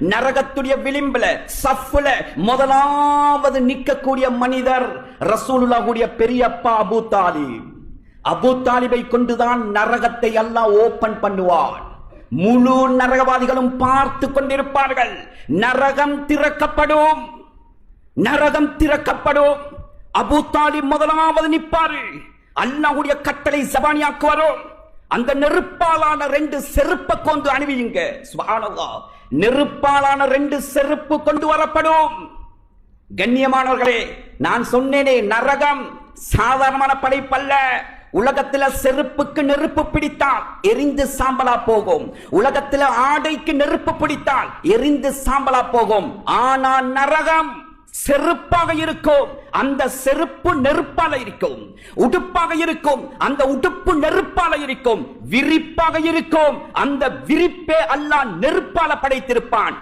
நரகத்துடைய விளிம்புல சஃப்ல முதலாவது நிற்கக்கூடிய மனிதர் ரசூலுல்லாஹுடைய பெரியப்பா அபூ தாலிப். அபு தாலிபை கொண்டுதான் நரகத்தை எல்லாம் ஓபன் பண்ணுவான். முழு நரகவாதிகளும் பார்த்து கொண்டிருப்பார்கள். நரகம் திறக்கப்படும். நரகம் திறக்கப்படும். அபூ தாலிப் முதலாவது நிற்பாரு. அல்லாஹ்வுடைய கட்டளை சபானியாக்கு வரும் அந்த நெருப்பாலான ரெண்டு செருப்பை கொண்டு அணிவியுங்க. சுப்ஹானல்லாஹ் நெருப்பாலான ரெண்டு செருப்பு கொண்டு வரப்படும். கண்ணியமானவர்களே நான் சொன்னேனே நரகம் சாதாரணமான படைப்பல்ல. உலகத்துல செருப்புக்கு நெருப்பு பிடித்தால் எரிந்து சாம்பலா போகும். உலகத்துல ஆடைக்கு நெருப்பு பிடித்தால் எரிந்து சாம்பலா போகும். ஆனா நரகம் செருப்பாக இருக்கும். அந்த செருப்பு நெருப்பால இருக்கும். உடுப்பாக இருக்கும். அந்த உடுப்பு நெருப்பால இருக்கும். விரிப்பாக இருக்கும். அந்த விரிப்பே அல்லாஹ் நெருப்பால படைத்திருப்பான்.